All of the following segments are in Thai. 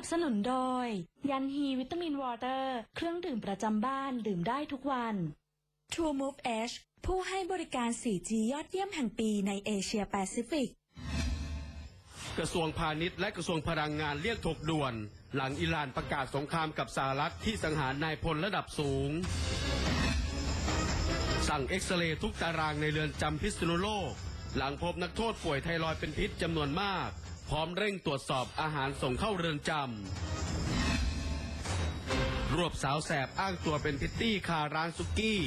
นับสนุนโดย ยันฮีวิตามินวอเตอร์ เครื่องดื่มประจำบ้านดื่มได้ทุกวัน True Move Edge ผู้ให้บริการ 4G ยอดเยี่ยมแห่งปีในเอเชียแปซิฟิก กระทรวงพาณิชย์และกระทรวงพลังงานเรียกถกด่วน หลังอิหร่านประกาศสงครามกับสหรัฐที่สังหารนายพลระดับสูง สั่งเอ็กซเรย์ทุกตารางในเรือนจำพิษณุโลก หลังพบนักโทษป่วยไทรอยด์เป็นพิษจำนวนมาก พร้อมเร่งตรวจสอบอาหารส่งเข้าเรือนจำ รวบสาวแสบอ้างตัวเป็นพิตตี้คาร้านซุกี้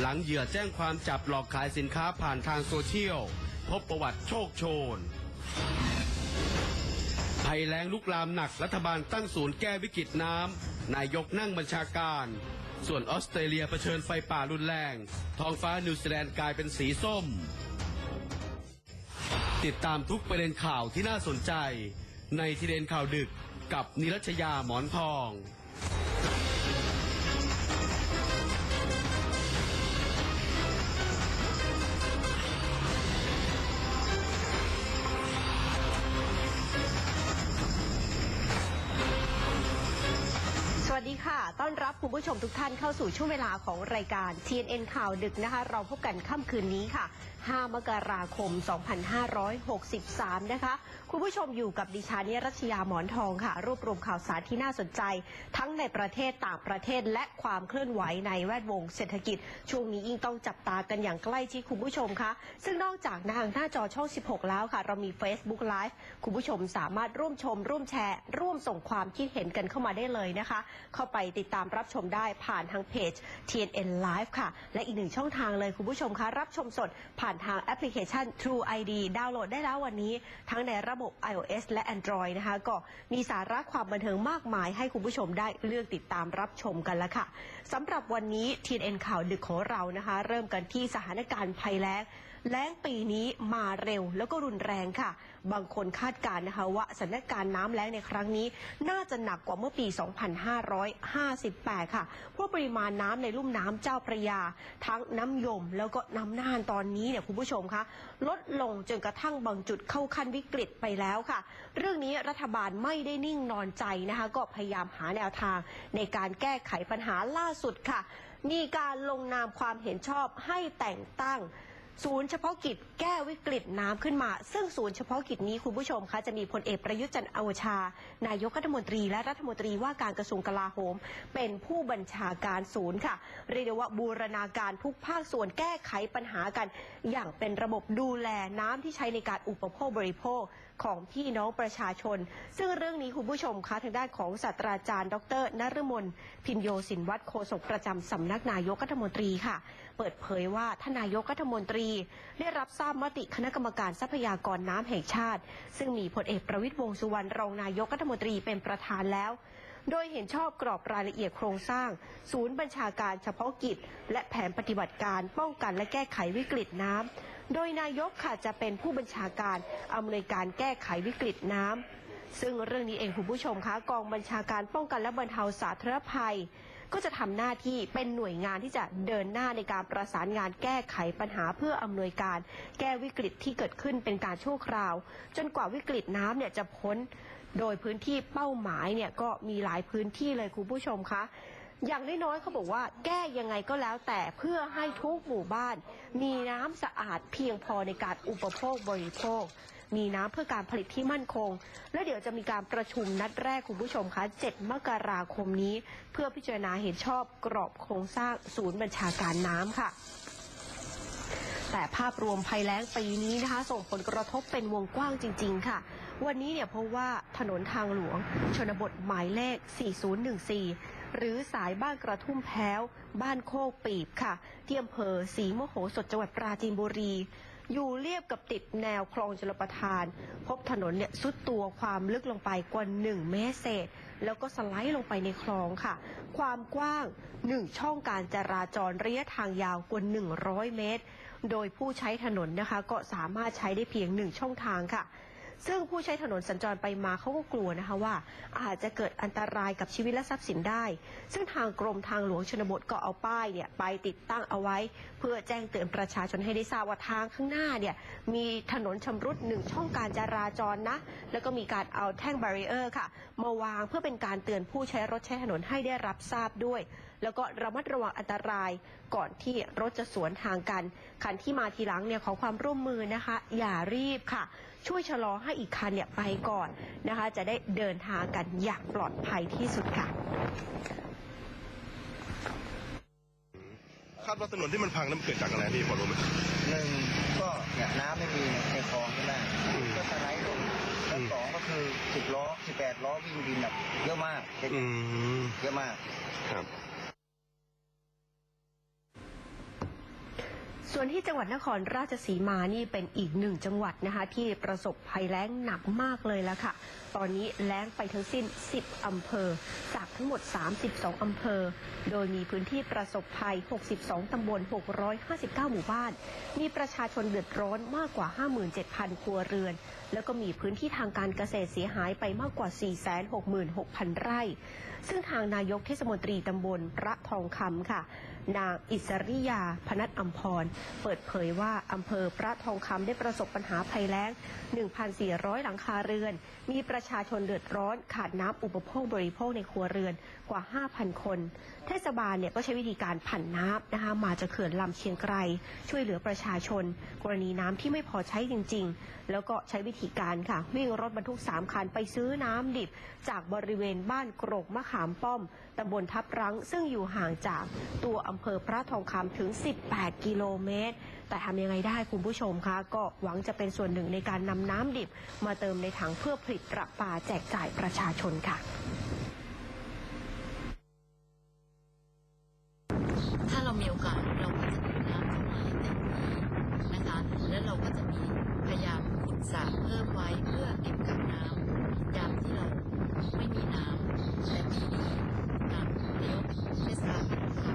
หลังเหยื่อแจ้งความจับหลอกขายสินค้าผ่านทางโซเชียล พบประวัติโชคโชนภัยแล้งลุกลามหนักรัฐบาลตั้งศูนย์แก้วิกฤตน้ำ นายกนั่งบัญชาการ ส่วนออสเตรเลียเผชิญไฟป่ารุนแรง ท้องฟ้านิวซีแลนด์กลายเป็นสีส้ม ติดตามทุกประเด็นข่าวที่น่าสนใจ ในทีเด็นข่าวดึกกับนิรัชยาหมอนทองสวัสดีค่ะ ต้อนรับคุณผู้ชมทุกท่านเข้าสู่ช่วงเวลาของรายการ TNN ข่าวดึกนะคะ เราพบกันค่ำคืนนี้ค่ะ 5 มกราคม 2563 นะคะ คุณผู้ชมอยู่กับดิฉันนิรัชยาหมอนทองค่ะ รวบรวมข่าวสารที่น่าสนใจ ทั้งในประเทศต่างประเทศและความเคลื่อนไหวในแวดวงเศรษฐกิจ ช่วงนี้ยิ่งต้องจับตากันอย่างใกล้ชิดคุณผู้ชมคะซึ่งนอกจากทางหน้าจอช่อง 16 แล้วค่ะ เรามี Facebook Live คุณผู้ชมสามารถร่วมชม ร่วมแชร์ ร่วมส่งความคิดเห็นกันเข้ามาได้เลยนะคะ เข้าไปติดตามรับชมได้ผ่านทางเพจ TNN Live ค่ะ และอีกหนึ่งช่องทางเลยคุณผู้ชมคะรับชมสดผ่านทางแอปพลิเคชัน True ID ดาวน์โหลดได้แล้ววันนี้ ทั้งในระบบ iOS และ Android นะคะ ก็มีสาระความบันเทิงมากมายให้คุณผู้ชมได้เลือกติดตามรับชมกันแล้วค่ะสำหรับวันนี้ทีเอ็นข่าวดึกของเรานะคะ เริ่มกันที่สถานการณ์ภัยแล้ง แล้งปีนี้มาเร็วแล้วก็รุนแรงค่ะ บางคนคาดการณ์นะคะว่าสถานการณ์น้ำแล้งในครั้งนี้ น่าจะหนักกว่าเมื่อปี 2558 ค่ะ เพราะปริมาณน้ำในลุ่มน้ำเจ้าพระยา ทั้งน้ำยมแล้วก็น้ำน่านตอนนี้เนี่ยคุณผู้ชมคะลดลงจนกระทั่งบางจุดเข้าขั้นวิกฤตไปแล้วค่ะ เรื่องนี้รัฐบาลไม่ได้นิ่งนอนใจนะคะ ก็พยายามหาแนวทางในการแก้ไขปัญหาล่าสุดค่ะ มีการลงนามความเห็นชอบให้แต่งตั้ง ศูนย์เฉพาะกิจแก้วิกฤตน้ำขึ้นมา ซึ่งศูนย์เฉพาะกิจนี้คุณผู้ชมคะจะมีพลเอกประยุทธ์จันทร์โอชา นายกรัฐมนตรีและรัฐมนตรีว่าการกระทรวงกลาโหม เป็นผู้บัญชาการศูนย์ค่ะ เรียกได้ว่าบูรณาการทุกภาคส่วนแก้ไขปัญหากัน อย่างเป็นระบบดูแลน้ำที่ใช้ในการอุปโภคบริโภคของพี่น้องประชาชน ซึ่งเรื่องนี้คุณผู้ชมคะทางด้านของศาสตราจารย์ ดรนฤมลพินโยสินวัตรโฆษกประจำสำนักนายกรัฐมนตรีค่ะ เปิดเผยว่าท่านนายกรัฐมนตรีได้รับทราบมติคณะกรรมการทรัพยากรน้ำแห่งชาติ ซึ่งมีพลเอกประวิตยวงสุวรรณรองนายกรัฐมนตรีเป็นประธานแล้ว โดยเห็นชอบกรอบรายละเอียดโครงสร้าง ศูนย์บัญชาการเฉพาะกิจ และแผนปฏิบัติการป้องกันและแก้ไขวิกฤตน้ำโดยนายกค่ะจะเป็นผู้บัญชาการอำนวยการแก้ไขวิกฤตน้ำซึ่งเรื่องนี้เองคุณผู้ชมคะกองบัญชาการป้องกันและบรรเทาสาธารณภัย ก็จะทำหน้าที่เป็นหน่วยงานที่จะเดินหน้าในการประสานงานแก้ไขปัญหาเพื่ออำนวยการ แก้วิกฤตที่เกิดขึ้นเป็นการชั่วคราว จนกว่าวิกฤตน้ำเนี่ยจะพ้นโดยพื้นที่เป้าหมายเนี่ยก็มีหลายพื้นที่เลยคุณผู้ชมคะอย่างน้อยๆเขาบอกว่าแก้ยังไงก็แล้วแต่เพื่อให้ทุกหมู่บ้าน มีน้ำสะอาดเพียงพอในการอุปโภคบริโภค มีน้ำเพื่อการผลิตที่มั่นคง และเดี๋ยวจะมีการประชุมนัดแรกคุณผู้ชมคะ 7 มกราคมนี้ เพื่อพิจารณาเห็นชอบกรอบโครงสร้างศูนย์บัญชาการน้ำค่ะแต่ภาพรวมภัยแล้งปีนี้นะคะ ส่งผลกระทบเป็นวงกว้างจริง ๆ ค่ะ วันนี้เนี่ยเพราะว่าถนนทางหลวง ชนบทหมายเลข 4014 หรือสายบ้านกระทุ่มแพ้ว บ้านโคกปีบค่ะ ที่อำเภอศรีมโหสถจังหวัดปราจีนบุรี อยู่เรียบกับติดแนวคลองชลประทาน พบถนนเนี่ยซุดตัวความลึกลงไปกว่า 1 เมตรเศษ แล้วก็สไลด์ลงไปในคลองค่ะ ความกว้าง 1 ช่องการจราจรระยะทางยาวกว่า 100 เมตร โดยผู้ใช้ถนนนะคะ ก็สามารถใช้ได้เพียงหนึ่งช่องทางค่ะ ซึ่งผู้ใช้ถนนสัญจรไปมาเขาก็กลัวนะคะว่า อาจจะเกิดอันตรายกับชีวิตและทรัพย์สินได้ ซึ่งทางกรมทางหลวงชนบทก็เอาป้ายเนี่ยไปติดตั้งเอาไว้ เพื่อแจ้งเตือนประชาชนให้ได้ทราบว่าทางข้างหน้าเนี่ยมีถนนชำรุดหนึ่งช่องการจราจรนะ แล้วก็มีการเอาแท่งบารีเออร์ค่ะมาวางเพื่อเป็นการเตือนผู้ใช้รถใช้ถนนให้ได้รับทราบด้วย แล้วก็ระมัดระวังอันตรายก่อนที่รถจะสวนทางกัน คันที่มาทีหลังเนี่ยขอความร่วมมือนะคะ อย่ารีบค่ะ ช่วยชะลอให้อีกคันเนี่ยไปก่อนนะคะ จะได้เดินทางกันอย่างปลอดภัยที่สุดค่ะคาดว่าถนนที่มันพังนั้นมันเกิดจากอะไรพี่พอรู้ไหมหนึ่งก็เนี่ยน้ำไม่มีในคลองใช่ไหมอืมก็สไลด์ลงแล้วสองก็คือสิบล้อสิบแปดล้อวิ่งดินแบบเยอะมากอืมเยอะมากครับ ส่วนที่จังหวัดนครราชสีมานี่เป็นอีกหนึ่งจังหวัดนะคะ ที่ประสบภัยแล้งหนักมากเลยแล้วค่ะ ตอนนี้แล้งไปทั้งสิ้น 10 อำเภอ จากทั้งหมด 32 อำเภอ โดยมีพื้นที่ประสบภัย 62 ตำบล 659 หมู่บ้าน มีประชาชนเดือดร้อนมากกว่า 57,000 ครัวเรือน แล้วก็มีพื้นที่ทางการเกษตรเสียหายไปมากกว่า 466,000 ไร่ ซึ่งทางนายกเทศมนตรีตำบลพระทองคำค่ะ นางอิสริยา พนัทอัมพร เปิดเผยว่าอำเภอพระทองคำได้ประสบปัญหาภัยแล้ง 1,400 หลังคาเรือน มีประชาชนเดือดร้อนขาดน้ำอุปโภคบริโภคในครัวเรือนกว่า 5,000 คน เทศบาลเนี่ยก็ใช้วิธีการผันน้ำนะคะมาจากเขื่อนลำเชียงไกรช่วยเหลือประชาชน กรณีน้ำที่ไม่พอใช้จริง ๆ แล้วก็ใช้วิธีการค่ะ วิ่งรถบรรทุก 3 คันไปซื้อน้ำดิบ จากบริเวณบ้านกรกมะขามป้อมตำบลทับรัง ซึ่งอยู่ห่างจากตัวอำเภอพระทองคำถึง 18 กิโลเมตร แต่ทำยังไงได้คุณผู้ชมคะ ก็หวังจะเป็นส่วนหนึ่งในการนำน้ำดิบ มาเติมในถังเพื่อผลิตประปาแจกจ่ายประชาชนค่ะ ถ้าเรามีโอกาสเราก็จะดูน้ำเข้ามาให้เต็มที่นะคะ แล้วเราก็จะมีพยายามขุดสระเพิ่มไว้เพื่อเก็บกักน้ำยามที่เราไม่มีน้ำแต่ปีนี้ทางนายกเทศบาลตำบลเขา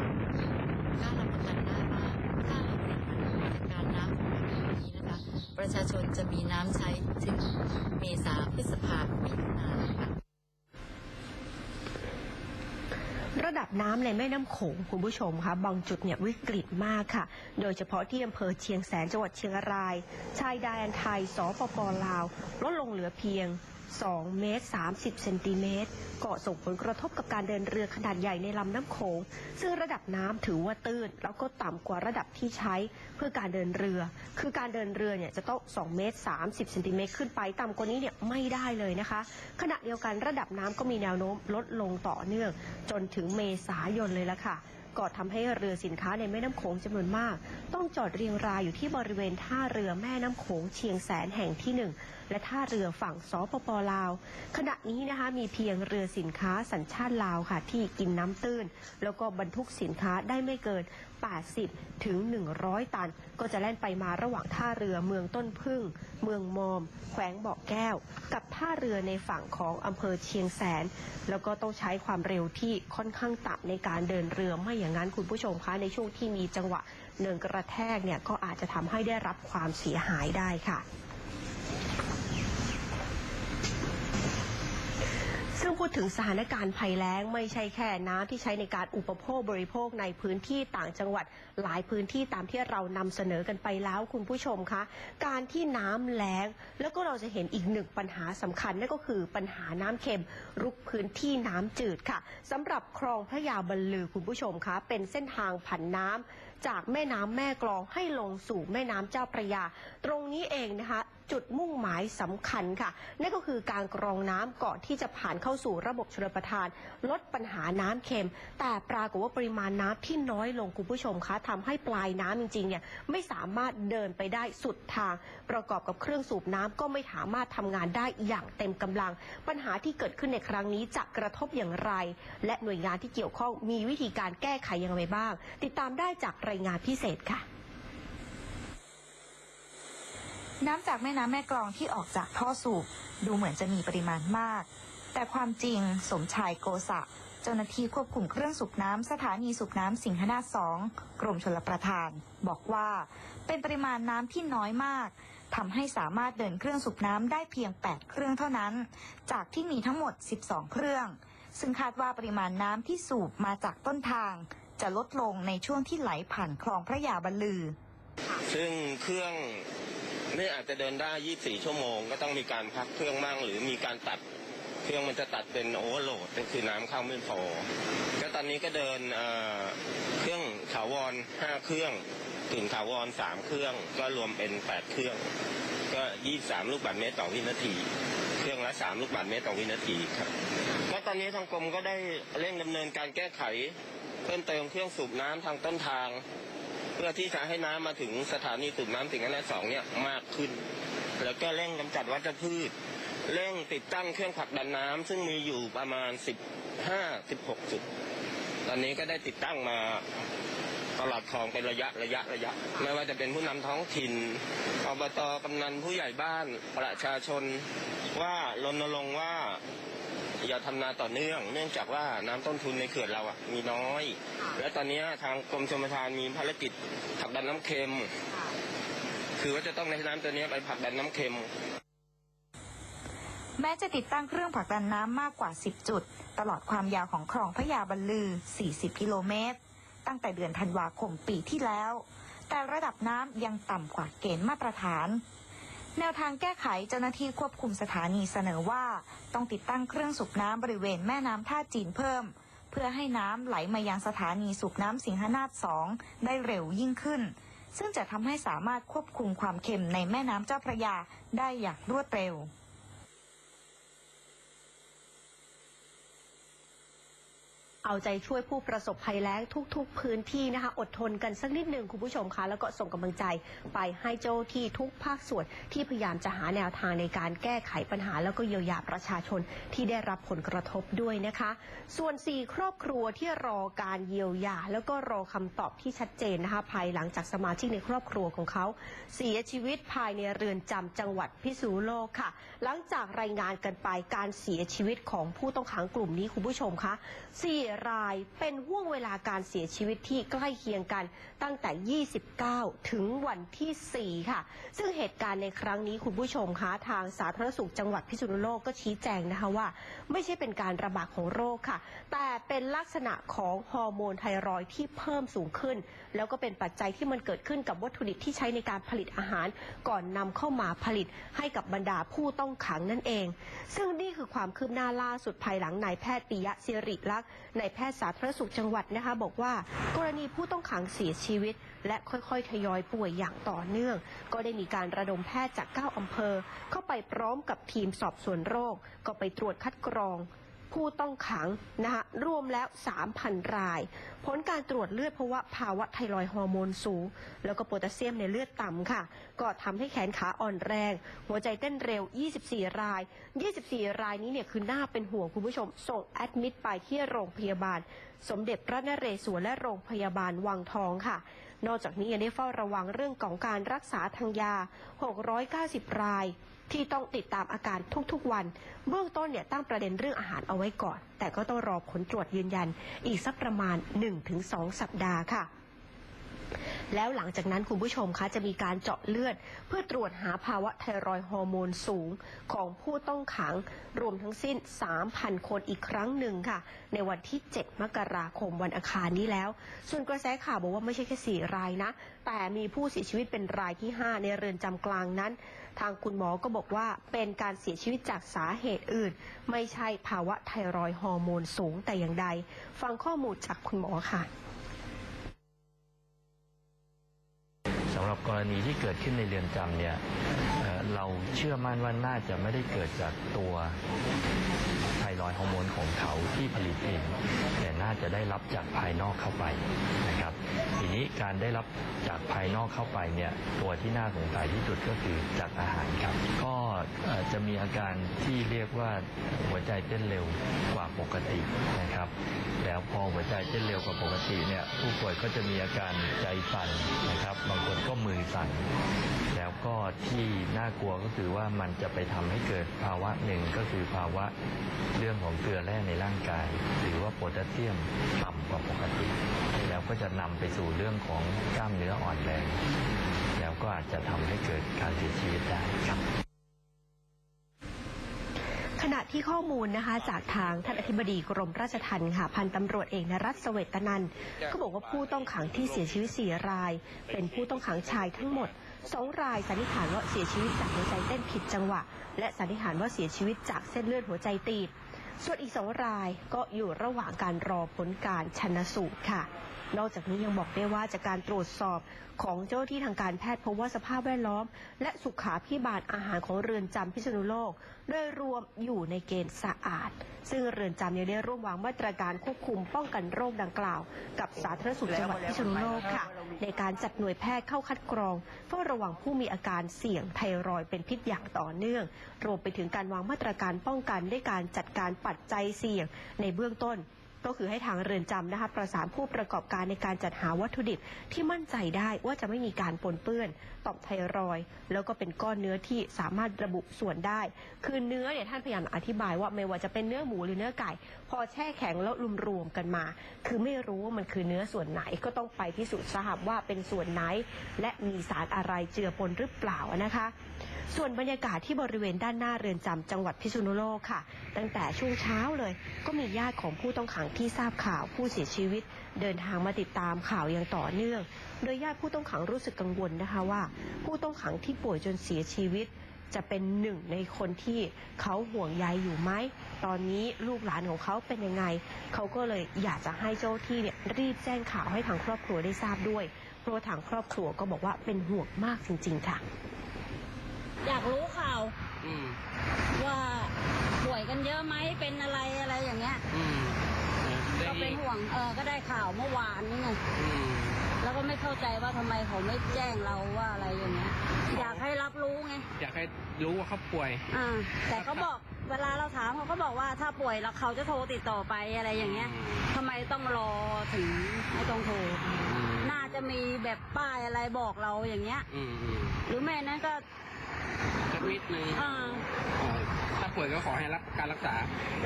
กล้ารับประกันได้ว่าถ้าเราบริหารจัดการน้ำของเราแบบนี้นะคะ ประชาชนจะมีน้ำใช้ถึงเมษาพฤษภาคมมิถุนายนค่ะ ระดับน้ งคุณผู้ชมคะบางจุดเนี่ยวิกฤตมากค่ะ โดยเฉพาะที่อำเภอเชียงแสนจังหวัดเชียงราย ชายแดนไทยสปปลาว ลดลงเหลือเพียง 2 เมตร 30 เซนติเมตรก็ส่งผลกระทบกับการเดินเรือขนาดใหญ่ในลำน้ำโขง ซึ่งระดับน้ำถือว่าตื้น แล้วก็ต่ำกว่าระดับที่ใช้เพื่อการเดินเรือ คือการเดินเรือเนี่ยจะต้อง 2 เมตร 30 เซนติเมตรขึ้นไปต่ำกว่านี้เนี่ยไม่ได้เลยนะคะ ขณะเดียวกันระดับน้ำก็มีแนวโน้มลดลงต่อเนื่อง จนถึงเมษายนเลยละค่ะก็ทำให้เรือสินค้าในแม่น้ำโขงจำนวนมาก ต้องจอดเรียงรายอยู่ที่บริเวณท่าเรือแม่น้ำโขงเชียงแสนแห่งที่หนึ่ง และท่าเรือฝั่งสปปลาว ขณะนี้นะคะมีเพียงเรือสินค้าสัญชาติลาวค่ะ ที่กินน้ำตื้น แล้วก็บรรทุกสินค้าได้ไม่เกิน 80 ถึง 100 ตัน ก็จะแล่นไปมาระหว่างท่าเรือเมืองต้นพึ่ง เมืองมอม แขวงบ่อแก้ว กับท่าเรือในฝั่งของอำเภอเชียงแสน แล้วก็ต้องใช้ความเร็วที่ค่อนข้างต่ำในการเดินเรือไม่อย่างนั้นคุณผู้ชมคะในช่วงที่มีจังหวะเนินกระแทกเนี่ยก็อาจจะทำให้ได้รับความเสียหายได้ค่ะ ซึ่ง พูดถึงสถานการณ์ภัยแล้งไม่ใช่แค่น้ำที่ใช้ในการอุปโภคบริโภคในพื้นที่ต่างจังหวัด หลายพื้นที่ตามที่เรานำเสนอกันไปแล้วคุณผู้ชมคะ การที่น้ำแล้ง แล้วก็เราจะเห็นอีกหนึ่งปัญหาสำคัญนั่นก็คือปัญหาน้ำเค็มรุกพื้นที่น้ำจืดค่ะสำหรับคลองพระยาบรรลือคุณผู้ชมคะ เป็นเส้นทางผันน้ำจากแม่น้ำแม่กลองให้ลงสู่แม่น้ำเจ้าพระยา ตรงนี้เองนะคะ จุดมุ่งหมายสำคัญค่ะ นั่นก็คือการกรองน้ำก่อนที่จะผ่านเข้าสู่ระบบชลประทาน ลดปัญหาน้ำเค็ม แต่ปรากฏว่าปริมาณน้ำที่น้อยลงคุณผู้ชมคะทำให้ปลายน้ำจริงๆเนี่ยไม่สามารถเดินไปได้สุดทาง ประกอบกับเครื่องสูบน้ำก็ไม่สามารถทำงานได้อย่างเต็มกำลัง ปัญหาที่เกิดขึ้นในครั้งนี้จะกระทบอย่างไร และหน่วยงานที่เกี่ยวข้องมีวิธีการแก้ไขอย่างไรบ้าง ติดตามได้จากรายงานพิเศษค่ะ น้ำจากแม่น้ำแม่กลองที่ออกจากท่อสูบดูเหมือนจะมีปริมาณมาก แต่ความจริงสมชายโกษะ เจ้าหน้าที่ควบคุมเครื่องสูบน้ำสถานีสูบน้ำสิงหนาสองกรมชลประทาน บอกว่า เป็นปริมาณน้ำที่น้อยมากทำให้สามารถเดินเครื่องสูบน้ำได้เพียง 8 เครื่องเท่านั้น จากที่มีทั้งหมด 12 เครื่อง ซึ่งคาดว่าปริมาณน้ำที่สูบมาจากต้นทาง จะลดลงในช่วงที่ไหลผ่านคลองพระยาบรรลือ ซึ่งเครื่อง นี่อาจจะเดินได้ 24 ชั่วโมง ก็ต้องมีการพักเครื่องมั่งหรือมีการตัดเครื่องมันจะตัดเป็นโอเวอร์โหลดก็คือน้ำเข้าไม่พอก็ตอนนี้ก็เดินเครื่องถาวร 5 เครื่องถึงถาวร 3 เครื่อง ก็รวมเป็น 8 เครื่อง ก็ 23 ลูกบาศก์เมตรต่อวินาที เครื่องละ 3 ลูกบาศก์เมตรต่อวินาทีครับก็ตอนนี้ทางกรมก็ได้เร่งดำเนินการแก้ไข เพิ่มเติมเครื่องสูบน้ำทางต้นทาง พื่อที่จะให้น้ำมาถึงสถานีสูบน้ำสิ่งห์และสองเนี่ยมากขึ้น แล้วก็เร่งกำจัดวัชพืช เร่งติดตั้งเครื่องผลักดันน้ำซึ่งมีอยู่ประมาณ 15 16 จุด ตอนนี้ก็ได้ติดตั้งมาตลอดคลองเป็นระยะระยะระยะ ไม่ว่าจะเป็นผู้นำท้องถิ่นอบตกำนันผู้ใหญ่บ้านประชาชนว่ารณรงค์ว่า อย่าทำนาต่อเนื่อง เนื่องจากว่าน้ำต้นทุนในเขื่อนเราอะมีน้อย และตอนนี้ทางกรมชลประทานมีภารกิจผลักดันน้ำเค็ม คือว่าจะต้องในน้ำตัวนี้ไปผลักดันน้ำเค็ม แม้จะติดตั้งเครื่องผลักดันน้ำมากกว่า 10 จุด ตลอดความยาวของคลองพระยาบรรลือ 40 กิโลเมตร ตั้งแต่เดือนธันวาคมปีที่แล้ว แต่ระดับน้ำยังต่ำกว่าเกณฑ์มาตรฐาน แนวทางแก้ไขเจ้าหน้าที่ควบคุมสถานีเสนอว่า ต้องติดตั้งเครื่องสูบน้ำบริเวณแม่น้ำท่าจีนเพิ่ม เพื่อให้น้ำไหลมายังสถานีสูบน้ำสิงหนาฏ2ได้เร็วยิ่งขึ้น ซึ่งจะทำให้สามารถควบคุมความเค็มในแม่น้ำเจ้าพระยาได้อย่างรวดเร็ว เอาใจช่วยผู้ประสบภัยแล้งทุก ๆ พื้นที่นะคะ อดทนกันสักนิดหนึ่งคุณผู้ชมคะแล้วก็ส่งกำลังใจไปให้เจ้าที่ทุกภาคส่วนที่พยายามจะหาแนวทางในการแก้ไขปัญหา แล้วก็เยียวยาประชาชนที่ได้รับผลกระทบด้วยนะคะ ส่วน 4 ครอบครัวที่รอการเยียวยา แล้วก็รอคำตอบที่ชัดเจนนะคะภายหลังจากสมาชิกในครอบครัวของเขา เสียชีวิตภายในเรือนจำจังหวัดพิษณุโลกค่ะ หลังจากรายงานกันไปการเสียชีวิตของผู้ต้องขังกลุ่มนี้คุณผู้ชมคะ4รายเป็นห่วงเวลาการเสียชีวิตที่ใกล้เคียงกันตั้งแต่ 29 ถึงวันที่ 4 ค่ะ ซึ่งเหตุการณ์ในครั้งนี้คุณผู้ชมคะทางสาธารณสุขจังหวัดพิษณุโลกก็ชี้แจงนะคะว่า ไม่ใช่เป็นการระบาดของโรคค่ะ แต่เป็นลักษณะของฮอร์โมนไทรอยที่เพิ่มสูงขึ้น แล้วก็เป็นปัจจัยที่มันเกิดขึ้นกับวัตถุดิบที่ใช้ในการผลิตอาหาร ก่อนนำเข้ามาผลิตให้กับบรรดาผู้ต้องขังนั่นเอง ซึ่งนี่คือความคืบหน้าล่าสุดภายหลังนายแพทย์ปิยะสิริลักษณ์นายแพทย์สาธารณสุขจังหวัดนะคะบอกว่ากรณีผู้ต้องขังเสียชีวิต และค่อยๆ ทยอยป่วยอย่างต่อเนื่อง ก็ได้มีการระดมแพทย์จาก 9 อำเภอ เข้าไปพร้อมกับทีมสอบสวนโรค ก็ไปตรวจคัดกรอง ผู้ต้องขังนะคะรวมแล้ว 3,000 ราย ผลการตรวจเลือดเพราะว่าภาวะไทรอยด์ฮอร์โมนสูง แล้วก็โพแทสเซียมในเลือดต่ำค่ะ ก็ทำให้แขนขาอ่อนแรง หัวใจเต้นเร็ว 24 ราย 24 รายนี้เนี่ยคือน่าเป็นห่วงคุณผู้ชม ส่งแอดมิดไปที่โรงพยาบาล สมเด็จพระนเรศวรและโรงพยาบาลวังทองค่ะนอกจากนี้ยังได้เฝ้าระวังเรื่องของการรักษาทางยา 690 ราย ที่ต้องติดตามอาการทุกๆวัน เบื้องต้นเนี่ยตั้งประเด็นเรื่องอาหารเอาไว้ก่อน แต่ก็ต้องรอผลตรวจยืนยัน อีกสักประมาณ 1-2 สัปดาห์ค่ะ แล้วหลังจากนั้นคุณผู้ชมคะจะมีการเจาะเลือด เพื่อตรวจหาภาวะไทรอยฮอร์โมนสูงของผู้ต้องขังรวมทั้งสิ้น 3,000 คนอีกครั้งหนึ่งค่ะ ในวันที่ 7 มกราคมวันอังคารนี้แล้ว ส่วนกระแสข่าวบอกว่าไม่ใช่แค่ 4 รายนะ แต่มีผู้เสียชีวิตเป็นรายที่ 5 ในเรือนจำกลางนั้น ทางคุณหมอก็บอกว่าเป็นการเสียชีวิตจากสาเหตุอื่น ไม่ใช่ภาวะไทรอยฮอร์โมนสูงแต่อย่างใด ฟังข้อมูลจากคุณหมอค่ะำหรับกรณีที่เกิดขึ้นในเรือนจำเนี่ยเราเชื่อมั่นว่าน่าจะไม่ได้เกิดจากตัวไทรอยฮอร์โมนของเขาที่ผลิตเองแต่น่าจะได้รับจากภายนอกเข้าไปนะครับทีนี้การได้รับจากภายนอกเข้าไปเนี่ยตัวที่น่าสงสัยที่สุดก็คือจากอาหารครับก็ จะมีอาการที่เรียกว่าหัวใจเต้นเร็วกว่าปกตินะครับ แล้วพอหัวใจเต้นเร็วกว่าปกติเนี่ยผู้ป่วยก็จะมีอาการใจสั่นนะครับ บางคนก็มือสั่นแล้วก็ที่น่ากลัวก็คือว่ามันจะไปทำให้เกิดภาวะหนึ่งก็คือภาวะเรื่องของเกลือแร่ในร่างกาย หรือว่าโพแทสเซียมต่ำกว่าปกติ แล้วก็จะนำไปสู่เรื่องของกล้ามเนื้ออ่อนแรงแล้วก็อาจจะทำให้เกิดการเสียชีวิตได้ครับ ณะที่ข้อมูลนะคะจากทางท่านอธิบดีกรมราชทัณฑ์ค่ะพันตำรวจเอกนรัตน์เสวตนันก็บอกว่าผู้ต้องขังที่เสียชีวิต4ราย เป็นผู้ต้องขังชายทั้งหมด2รายสันนิษฐานว่าเสียชีวิตจากหัวใจเต้นผิดจังหวะ และสันนิษฐานว่าเสียชีวิตจากเส้นเลือดหัวใจตีบส่วนอีกสองรายก็อยู่ระหว่างการรอผลการชนสูตรค่ะ นอกจากนี้ยังบอกได้ว่าจากการตรวจสอบของเจ้าที่ทางการแพทย์พบว่าสภาพแวดล้อม และสุขาพิบาลอาหารของเรือนจำพิษณุโลกโดยรวมอยู่ในเกณฑ์สะอาด ซึ่งเรือนจำยังได้ร่วมวางมาตรการควบคุมป้องกันโรคดังกล่าว กับสาธารณสุขจังหวัดพิษณุโลกค่ะ ในการจัดหน่วยแพทย์เข้าคัดกรองเฝ้าระวังผู้มีอาการเสี่ยงไทรอยเป็นพิษอย่างต่อเนื่อง รวมไปถึงการวางมาตรการป้องกันด้วยการจัดการปัจจัยเสี่ยงในเบื้องต้น ก็คือให้ทางเรือนจำนะคะประสานผู้ประกอบการในการจัดหาวัตถุดิบที่มั่นใจได้ว่าจะไม่มีการปนเปื้อนต่อมไทรอยแล้วก็เป็นก้อนเนื้อที่สามารถระบุส่วนได้ คือเนื้อเนี่ยท่านพยายามอธิบายว่าไม่ว่าจะเป็นเนื้อหมูหรือเนื้อไก่ พอแช่แข็งแล้วรวมๆกันมา คือไม่รู้ว่ามันคือเนื้อส่วนไหนก็ต้องไปพิสูจน์ทราบว่าเป็นส่วนไหน และมีสารอะไรเจือปนหรือเปล่านะคะ ส่วนบรรยากาศที่บริเวณด้านหน้าเรือนจำจังหวัดพิษณุโลกค่ะ ตั้งแต่ช่วงเช้าเลย ก็มีญาติของผู้ต้องขังที่ทราบข่าวผู้เสียชีวิต เดินทางมาติดตามข่าวอย่างต่อเนื่อง โดยญาติผู้ต้องขังรู้สึกกังวลนะคะว่า ผู้ต้องขังที่ป่วยจนเสียชีวิต จะเป็นหนึ่งในคนที่เขาห่วงใยอยู่ไหม ตอนนี้ลูกหลานของเขาเป็นยังไง เขาก็เลยอยากจะให้เจ้าที่เนี่ยรีบแจ้งข่าวให้ทางครอบครัวได้ทราบด้วย เพราะว่าทางครอบครัวก็บอกว่าเป็นห่วงมากจริง ๆ ค่ะ อยากรู้ข่าวว่าป่วยกันเยอะไหมเป็นอะไรอะไรอย่างเงี้ยก็เป็นห่วงเออก็ได้ข่าวเมื่อวานนี่ไง แล้วก็ไม่เข้าใจว่าทำไมเขาไม่แจ้งเราว่าอะไรอย่างเงี้ยอยากให้รับรู้ไงอยากให้รู้ว่าเขาป่วยอ่าแต่เขาบอกเวลาเราถามเขาก็บอกว่าถ้าป่วยแล้วเขาจะโทรติดต่อไปอะไรอย่างเงี้ยทำไมต้องรอถึงไม่ต้องโทรน่าจะมีแบบป้ายอะไรบอกเราอย่างเงี้ยอืมอืมหรือแม่นั้นก็สักนิดนึงอ่าอ๋อถ้าป่วยก็ขอให้รับการรักษา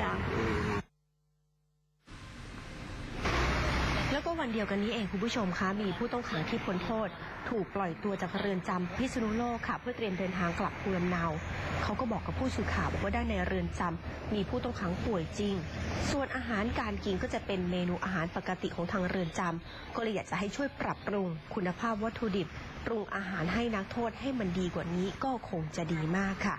จ้ะ แล้วก็วันเดียวกันนี้เองคุณผู้ชมคะมีผู้ต้องขังที่พ้นโทษ ถูกปล่อยตัวจากเรือนจำพิษณุโลกค่ะเพื่อเตรียมเดินทางกลับภูมิลำเนาเขาก็บอกกับผู้สื่อข่าวบอกว่าด้านในเรือนจำมีผู้ต้องขังป่วยจริง ส่วนอาหารการกินก็จะเป็นเมนูอาหารปกติของทางเรือนจำก็เลยอยากจะให้ช่วยปรับปรุง คุณภาพวัตถุดิบปรุงอาหารให้นักโทษให้มันดีกว่านี้ก็คงจะดีมากค่ะ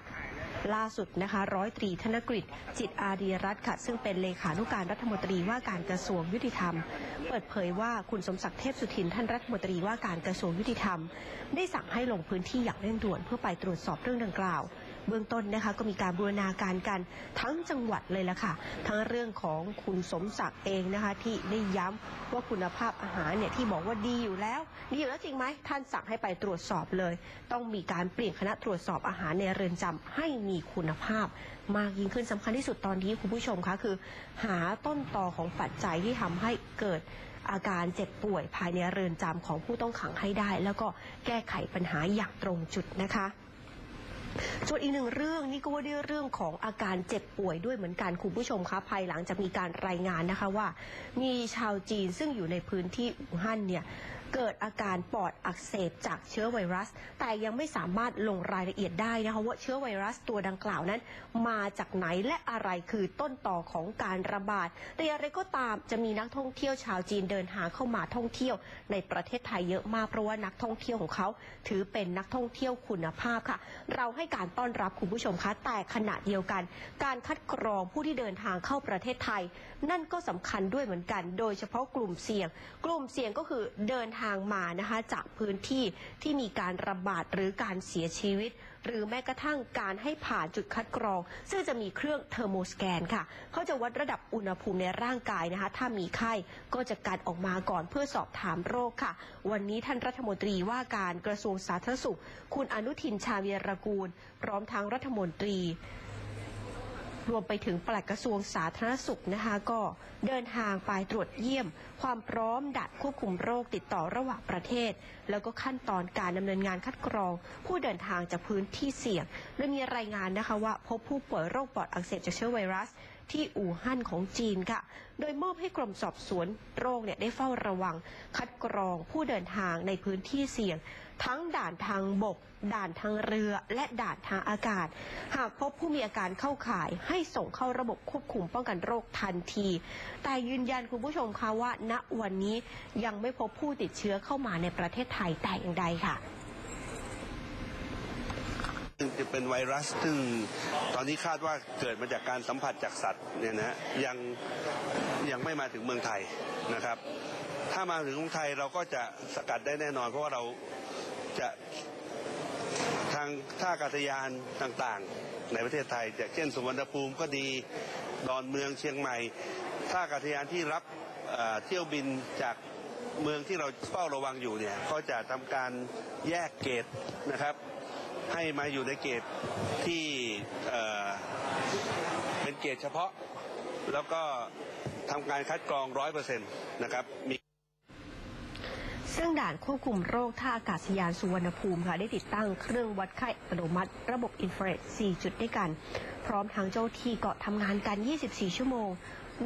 ล่าสุดนะคะ ร้อยตรีธนกฤษจิตอารีรัตน์ค่ะ ซึ่งเป็นเลขานุการรัฐมนตรีว่าการกระทรวงยุติธรรม เปิดเผยว่าคุณสมศักดิ์เทพสุทินท่านรัฐมนตรีว่าการกระทรวงยุติธรรม ได้สั่งให้ลงพื้นที่อย่างเร่งด่วนเพื่อไปตรวจสอบเรื่องดังกล่าว เบื้องต้นนะคะก็มีการบูรณาการกันทั้งจังหวัดเลยละค่ะ ทั้งเรื่องของคุณสมศักดิ์เองนะคะ ที่ได้ย้ำว่าคุณภาพอาหารเนี่ยที่บอกว่าดีอยู่แล้วดีอยู่แล้วจริงไหมท่านสั่งให้ไปตรวจสอบเลย ต้องมีการเปลี่ยนคณะตรวจสอบอาหารในเรือนจำให้มีคุณภาพ มากยิ่งขึ้นสำคัญที่สุดตอนนี้คุณผู้ชมคะคือ หาต้นตอของปัจจัยที่ทำให้เกิดอาการเจ็บป่วยภายในเรือนจำของผู้ต้องขังให้ได้ แล้วก็แก้ไขปัญหาอย่างตรงจุดนะคะ ส่วนอีกหนึ่งเรื่องนี่ก็ว่าด้วยเรื่องของอาการเจ็บป่วยด้วยเหมือนกันคุณผู้ชมคะภายหลังจากมีการรายงานนะคะว่า มีชาวจีนซึ่งอยู่ในพื้นที่อู่ฮั่นเนี่ย เกิดอาการปอดอักเสบจากเชื้อไวรัส แต่ยังไม่สามารถลงรายละเอียดได้นะคะว่าเชื้อไวรัสตัวดังกล่าวนั้น มาจากไหนและอะไรคือต้นต่อของการระบาด แต่อย่างไรก็ตามจะมีนักท่องเที่ยวชาวจีนเดินทางเข้ามาท่องเที่ยว ในประเทศไทยเยอะมากเพราะว่านักท่องเที่ยวของเขา ถือเป็นนักท่องเที่ยวคุณภาพค่ะ เราให้การต้อนรับคุณผู้ชมคะแต่ขณะเดียวกัน การคัดกรองผู้ที่เดินทางเข้าประเทศไทย นั่นก็สำคัญด้วยเหมือนกัน โดยเฉพาะกลุ่มเสี่ยง กลุ่มเสี่ยงก็คือเดินทางมานะคะจากพื้นที่ที่มีการระบาดหรือการเสียชีวิต หรือแม้กระทั่งการให้ผ่านจุดคัดกรอง ซึ่งจะมีเครื่องเทอร์โมสแกนค่ะ เขาจะวัดระดับอุณหภูมิในร่างกายนะคะ ถ้ามีไข้ก็จะกันออกมาก่อนเพื่อสอบถามโรคค่ะ วันนี้ท่านรัฐมนตรีว่าการกระทรวงสาธารณสุข คุณอนุทินชาญวีรกูล พร้อมทั้งรัฐมนตรี รวมไปถึงปลัดกระทรวงสาธารณสุขนะคะ ก็เดินทางไปตรวจเยี่ยม ความพร้อมดัดควบคุมโรคติดต่อระหว่างประเทศ แล้วก็ขั้นตอนการดำเนินงานคัดกรอง ผู้เดินทางจากพื้นที่เสี่ยงและมีรายงานนะคะว่าพบผู้ป่วยโรคปอดอักเสบจากเชื้อไวรัสที่อู่ฮั่นของจีนค่ะ โดยมอบให้กรมสอบสวนโรคเนี่ยได้เฝ้าระวัง คัดกรองผู้เดินทางในพื้นที่เสี่ยง ทั้งด่านทางบก ด่านทางเรือ และด่านทางอากาศ หากพบผู้มีอาการเข้าข่ายให้ส่งเข้าระบบควบคุมป้องกันโรคทันที แต่ยืนยันคุณผู้ชมคะว่า ณวันนี้ยังไม่พบผู้ติดเชื้อเข้ามาในประเทศไทยแต่อย่างใดค่ะซึ่งจะเป็นไวรัสซึ่งตอนนี้คาดว่าเกิดมาจากการสัมผัสจากสัตว์เนี่ยนะฮะยังยังไม่มาถึงเมืองไทยนะครับ ถ้ามาถึงเมืองไทยเราก็จะสกัดได้แน่นอน เพราะว่าเรา จะทางท่าอากาศยานต่างๆ ในประเทศไทยอย่างเช่นสุวรรณภูมิก็ดีดอนเมืองเชียงใหม่ ท่าอากาศยานที่รับเที่ยวบินจากเมืองที่เราเฝ้าระวังอยู่เนี่ยก็จะทำการแยกเกตนะครับ ให้มาอยู่ในเกตที่เเป็นเกตเฉพาะ แล้วก็ทำการคัดกรองร้อยเปอร์เซ็นต์นะครับมี ซึ่งด่านควบคุมโรคท่าอากาศยานสุวรรณภูมิค่ะได้ติดตั้งเครื่องวัดไข้อัตโนมัติ ระบบอินฟราเรด4จุดด้วยกัน พร้อมทางเจ้าที่เกาะทำงานกัน 24 ชั่วโมง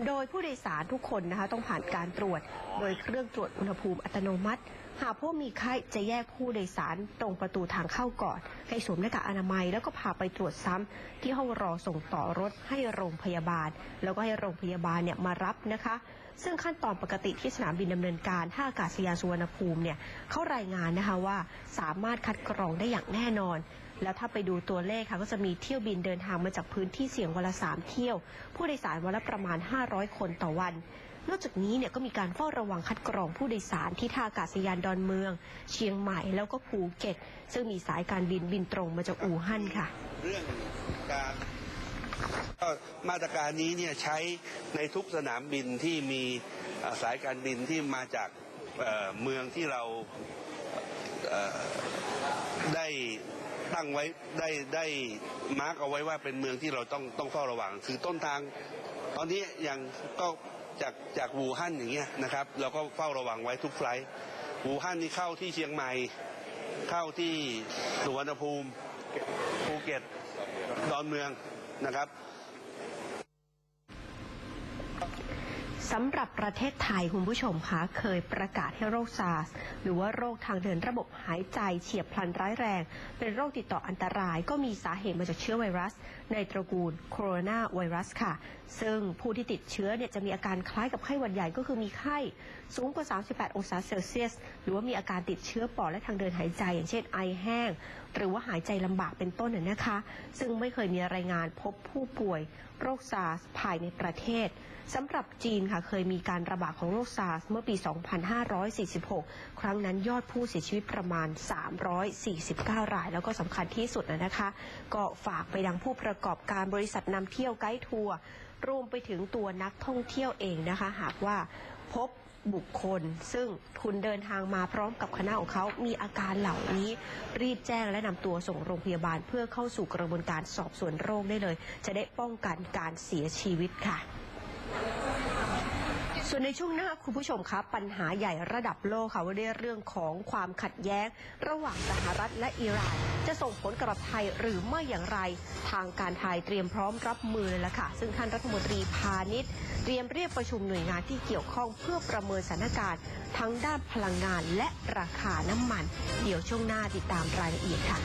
โดยผู้โดยสารทุกคนนะคะต้องผ่านการตรวจ โดยเครื่องตรวจอุณหภูมิอัตโนมัติ หากผู้มีไข้จะแยกผู้โดยสารตรงประตูทางเข้าก่อน ให้สวมหน้ากากอนามัย แล้วก็พาไปตรวจซ้ำที่ห้องรอส่งต่อรถให้โรงพยาบาล แล้วก็ให้โรงพยาบาลเนี่ยมารับนะคะ ซึ่งขั้นตอนปกติที่สนามบินดำเนินการท่าอากาศยานสุวรรณภูมิเนี่ยเขารายงานนะคะว่าสามารถคัดกรองได้อย่างแน่นอน แล้วถ้าไปดูตัวเลขค่ะก็จะมีเที่ยวบินเดินทางมาจากพื้นที่เสี่ยงวันละสามเที่ยว ผู้โดยสารวันละประมาณ 500 คนต่อวันนอกจากนี้เนี่ยก็มีการเฝ้าระวังคัดกรองผู้โดยสารที่ท่าอากาศยานดอนเมือง เชียงใหม่แล้วก็ภูเก็ต ซึ่งมีสายการบินบินตรงมาจากอู่ฮั่นค่ะ เรื่องการ มาตรการนี้เนี่ยใช้ในทุกสนามบินที่มีสายการบินที่มาจากเเมืองที่เราเได้ตั้งไว้ได้ได้มาร์กเอาไว้ว่าเป็นเมืองที่เราต้องต้องเฝ้าระวัง คือต้นทาง ตอนนี้อย่างก็จากจากวูฮั่นอย่างเงี้ยนะครับ เราก็เฝ้าระวังไว้ทุกไฟล์วูฮั่นนี่เข้าที่เชียงใหม่ เข้าที่สุวรรณภูมิภูเก็ตดอนเมือง นะครับ สำหรับประเทศไทยคุณผู้ชมคะเคยประกาศให้โรคซาร์สหรือว่าโรคทางเดินระบบหายใจเฉียบพลันร้ายแรง เป็นโรคติดต่ออันตราย ก็มีสาเหตุมาจากเชื้อไวรัส ในตระกูลโคโรนาไวรัสค่ะ ซึ่งผู้ที่ติดเชื้อเนี่ยจะมีอาการคล้ายกับไข้หวัดใหญ่ก็คือมีไข้ สูงกว่า 38 องศาเซลเซียส หรือว่ามีอาการติดเชื้อปอดและทางเดินหายใจ อย่างเช่นไอแห้ง หรือว่าหายใจลำบากเป็นต้นน่ะนะคะ ซึ่งไม่เคยมีรายงานพบผู้ป่วย โรคซาร์สภายในประเทศสำหรับจีนค่ะเคยมีการระบาดของโรคซาร์สเมื่อปี 2546 ครั้งนั้นยอดผู้เสียชีวิตประมาณ 349 ราย แล้วก็สำคัญที่สุดนะคะ ก็ฝากไปดังผู้ประกอบการบริษัทนำเที่ยวไกด์ทัวร์รวมไปถึงตัวนักท่องเที่ยวเองนะคะ หากว่าพบ บุคคล ซึ่งคุณเดินทางมาพร้อมกับคณะของเขามีอาการเหล่านี้ รีบแจ้งและนำตัวส่งโรงพยาบาล เพื่อเข้าสู่กระบวนการสอบสวนโรคได้เลย จะได้ป้องกันการเสียชีวิตค่ะ ส่วนในช่วงหน้าคุณผู้ชมครับปัญหาใหญ่ระดับโลกค่ะว่าด้วยเรื่องของความขัดแย้ง ระหว่างสหรัฐและอิหร่าน จะส่งผลกับไทยหรือไม่อย่างไร ทางการไทยเตรียมพร้อมรับมือเลยละค่ะ ซึ่งท่านรัฐมนตรีพาณิชย์ เตรียมเรียกประชุมหน่วยงานที่เกี่ยวข้องเพื่อประเมินสถานการณ์ทั้งด้านพลังงานและราคาน้ำมัน เดี๋ยวช่วงหน้าติดตามรายละเอียดค่ะ